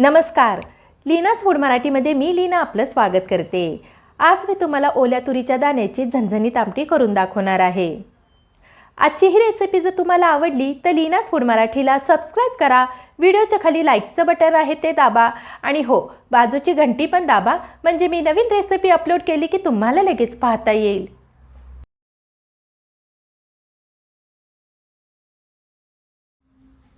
नमस्कार. लीनाच फूड मराठीमध्ये मी लीना आपलं स्वागत करते. आज मी तुम्हाला ओल्या तुरीच्या दाण्याची झणझणीत आमटी करून दाखवणार आहे. आजची ही रेसिपी जर तुम्हाला आवडली तर लीनाच फूड मराठीला सबस्क्राईब करा. व्हिडिओच्या खाली लाईकचं बटन आहे ते दाबा. आणि हो बाजूची घंटी पण दाबा. म्हणजे मी नवीन रेसिपी अपलोड केली की तुम्हाला लगेच पाहता येईल.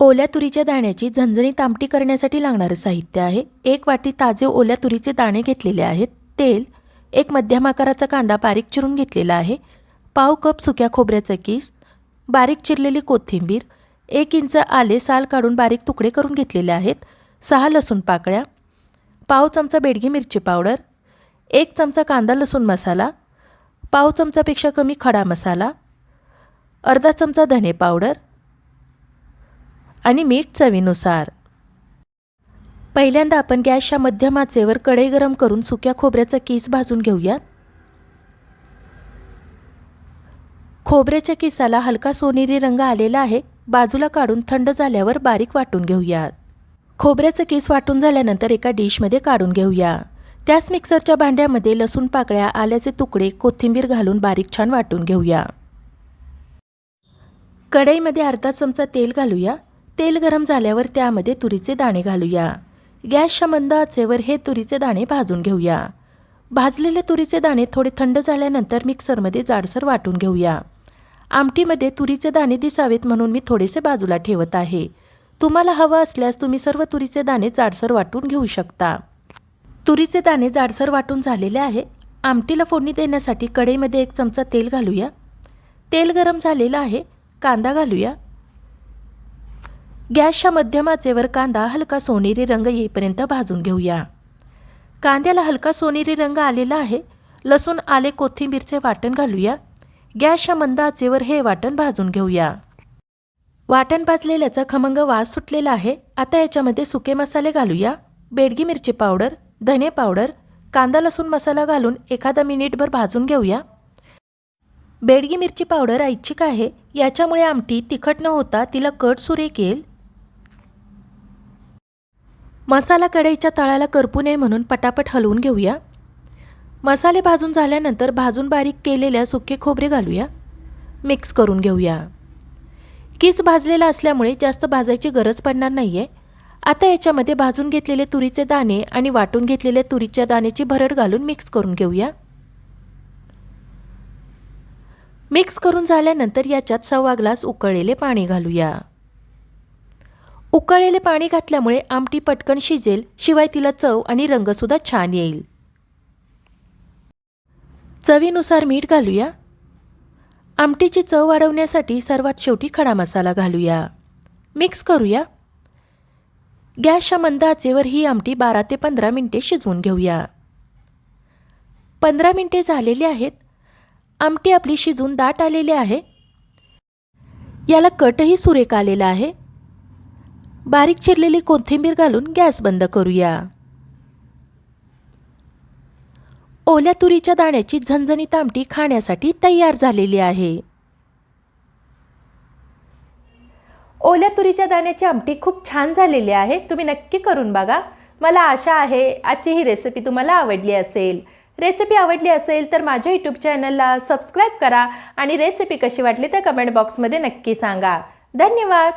ओल्या तुरीच्या दाण्याची झणझणीत आमटी करण्यासाठी लागणारं साहित्य आहे. एक वाटी ताजे ओल्या तुरीचे दाणे घेतलेले आहेत. तेल एक मध्यम आकाराचा कांदा बारीक चिरून घेतलेला आहे. पाव कप सुक्या खोबऱ्याचा किस बारीक चिरलेली कोथिंबीर एक इंच आले साल काढून बारीक तुकडे करून घेतलेले आहेत. सहा लसूण पाकळ्या पाव चमचा बेडगी मिरची पावडर एक चमचा कांदा लसूण मसाला पाव चमचापेक्षा कमी खडा मसाला अर्धा चमचा धने पावडर आणि मीठ चवीनुसार. पहिल्यांदा आपण गॅसच्या मध्यम आचेवर कढई गरम करून सुक्या खोबऱ्याचा किस भाजून घेऊया. खोबऱ्याच्या किसाला हलका सोनेरी रंग आलेला आहे. बाजूला काढून थंड झाल्यावर बारीक वाटून घेऊया. खोबऱ्याचं किस वाटून झाल्यानंतर एका डिशमध्ये काढून घेऊया. त्याच मिक्सरच्या भांड्यामध्ये लसूण पाकळ्या आल्याचे तुकडे कोथिंबीर घालून बारीक छान वाटून घेऊया. कढईमध्ये अर्धा चमचा तेल घालूया. तेल गरम झाल्यावर त्यामध्ये तुरीचे दाणे घालूया. गॅसच्या मंद आचेवर हे तुरीचे दाणे भाजून घेऊया. भाजलेले तुरीचे दाणे थोडे थंड झाल्यानंतर मिक्सरमध्ये जाडसर वाटून घेऊया. आमटीमध्ये तुरीचे दाणे दिसावेत म्हणून मी थोडेसे बाजूला ठेवत आहे. तुम्हाला हवं असल्यास तुम्ही सर्व तुरीचे दाणे जाडसर वाटून घेऊ शकता. तुरीचे दाणे जाडसर वाटून झालेले आहे. आमटीला फोडणी देण्यासाठी कढईमध्ये एक चमचा तेल घालूया. तेल गरम झालेलं आहे. कांदा घालूया. गॅसच्या मध्यम आचेवर कांदा हलका सोनेरी रंग येईपर्यंत भाजून घेऊया. कांद्याला हलका सोनेरी रंग आलेला आहे लसूण आले कोथिंबीरचे वाटण घालूया. गॅसच्या मंद आचेवर हे वाटण भाजून घेऊया. वाटण भाजलेल्याचा खमंग वास सुटलेला आहे आता याच्यामध्ये सुके मसाले घालूया. बेडगी मिरची पावडर धने पावडर कांदा लसूण मसाला घालून एखादा मिनिटभर भाजून घेऊया. बेडगी मिरची पावडर ऐच्छिक आहे याच्यामुळे आमटी तिखट न होता तिला कट सुरेख येईल. मसाला कढईच्या तळाला करपू नये म्हणून पटापट हलवून घेऊया. मसाले भाजून झाल्यानंतर भाजून बारीक केलेल्या सुके खोबरे घालूया. मिक्स करून घेऊया. किस भाजलेला असल्यामुळे जास्त भाजायची गरज पडणार नाही आहे आता याच्यामध्ये भाजून घेतलेले तुरीचे दाणे आणि वाटून घेतलेल्या तुरीच्या दाण्याची भरड घालून मिक्स करून घेऊया. मिक्स करून झाल्यानंतर याच्यात सव्वा ग्लास उकळलेले पाणी घालूया. उकळलेले पाणी घातल्यामुळे आमटी पटकन शिजेल शिवाय तिला चव आणि रंगसुद्धा छान येईल. चवीनुसार मीठ घालूया. आमटीची चव वाढवण्यासाठी सर्वात शेवटी खडा मसाला घालूया. मिक्स करूया. गॅसच्या मंद आचेवर ही आमटी बारा ते पंधरा मिनटे शिजवून घेऊया. पंधरा मिनटे झालेली आहेत. आमटी आपली शिजून दाट आलेली आहे. याला कटही सुरेख आलेला आहे. बारीक चिरलेली कोथिंबीर घालून गॅस बंद करूया. ओल्या तुरीच्या दाण्याची झणझणीत आमटी खाण्यासाठी तयार झालेली आहे. ओल्या तुरीच्या दाण्याची आमटी खूप छान झालेली आहे. तुम्ही नक्की करून बघा. मला आशा आहे आजची ही रेसिपी तुम्हाला आवडली असेल. रेसिपी आवडली असेल तर माझ्या यूट्यूब चॅनलला सबस्क्राईब करा आणि रेसिपी कशी वाटली तर कमेंट बॉक्समध्ये नक्की सांगा. धन्यवाद!